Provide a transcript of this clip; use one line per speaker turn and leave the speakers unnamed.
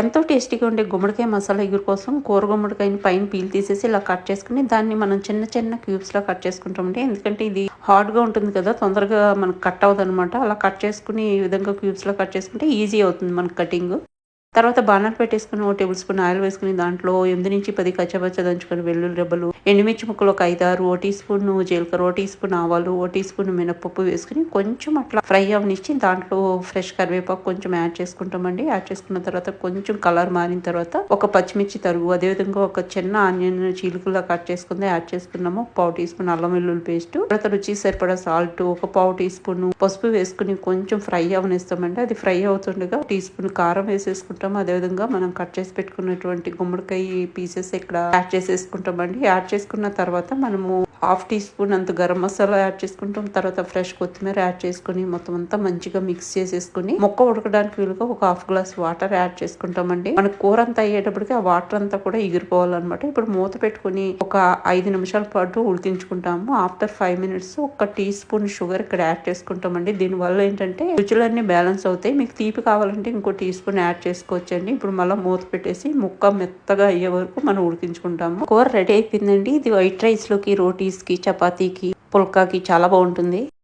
ఎంతో టేస్టీగా ఉండే గుమ్మడికాయ మసాలా ఎగురు కోసం కూర గుమ్మడికాయని పైన పీల్ తీసేసి ఇలా కట్ చేసుకుని దాన్ని మనం చిన్న చిన్న క్యూబ్స్లో కట్ చేసుకుంటామండి. ఎందుకంటే ఇది హార్డ్గా ఉంటుంది కదా తొందరగా మనకు కట్ అవ్వదు అనమాట అలా కట్ చేసుకుని ఈ విధంగా క్యూబ్స్లో కట్ చేసుకుంటే ఈజీ అవుతుంది మనకు కటింగ్. తర్వాత బాణాలు పెట్టేసుకుని ఓ టేబుల్ స్పూన్ ఆయిల్ వేసుకుని దాంట్లో ఎనిమిది నుంచి పది కచ్చబచ్చ దంచుకొని వెల్లుల్లి రెబ్బలు ఎండుమిర్చి ముక్కలు ఒక ఐదు ఆరు ఓ టీ స్పూన్ జీలకర్ర ఓ టీ స్పూన్ ఆవాలు ఓ టీ స్పూన్ మినపప్పు వేసుకుని కొంచెం అట్లా ఫ్రై అవనిచ్చి దాంట్లో ఫ్రెష్ కరివేపాకు కొంచెం యాడ్ చేసుకుంటామండి. యాడ్ చేసుకున్న తర్వాత కొంచెం కలర్ మారిన తర్వాత ఒక పచ్చిమిర్చి తరుగు అదేవిధంగా ఒక చిన్న ఆనియన్ చీలుకలా కట్ చేసుకుంది యాడ్ చేసుకున్నాము. పావు టీ స్పూన్ అల్లం వెల్లుల్లి పేస్ట్ తర్వాత రుచి సరిపడా సాల్ట్ ఒక పావు టీ స్పూన్ పసుపు వేసుకుని కొంచెం ఫ్రై అవనిస్తామండి. అది ఫ్రై అవుతుండగా టీ స్పూన్ కారం వేసేసుకుంటాం. చేసుకుంటాం అదేవిధంగా మనం కట్ చేసి పెట్టుకున్నటువంటి గుమ్మడికాయ పీసెస్ ఇక్కడ యాడ్ చేసేసుకుంటామండి. యాడ్ చేసుకున్న తర్వాత మనము హాఫ్ టీ స్పూన్ అంత గరం మసాలా యాడ్ చేసుకుంటాం. తర్వాత ఫ్రెష్ కొత్తిమీర యాడ్ చేసుకుని మొత్తం అంతా మంచిగా మిక్స్ చేసేసుకుని మొక్క ఉడకడానికి వీలుగా ఒక హాఫ్ గ్లాస్ వాటర్ యాడ్ చేసుకుంటామండి. మన కూర అంతా అయ్యేటప్పటికి ఆ వాటర్ అంతా కూడా ఎగిరిపోవాలన్నమాట. ఇప్పుడు మూత పెట్టుకుని ఒక ఐదు నిమిషాల పాటు ఉడికించుకుంటాము. ఆఫ్టర్ ఫైవ్ మినిట్స్ ఒక టీ స్పూన్ షుగర్ ఇక్కడ యాడ్ చేసుకుంటామండి. దీని వల్ల ఏంటంటే రుచులన్నీ బ్యాలెన్స్ అవుతాయి. మీకు తీపి కావాలంటే ఇంకో టీ స్పూన్ యాడ్ చేసుకోవచ్చండి. ఇప్పుడు మళ్ళీ మూత పెట్టేసి ముక్క మెత్తగా అయ్యే వరకు మనం ఉడికించుకుంటాము. కూర రెడీ అయిపోయిందండి. ఇది వైట్ రైస్లోకి రోటీస్కి చపాతీకి పుల్కాకి చాలా బాగుంటుంది.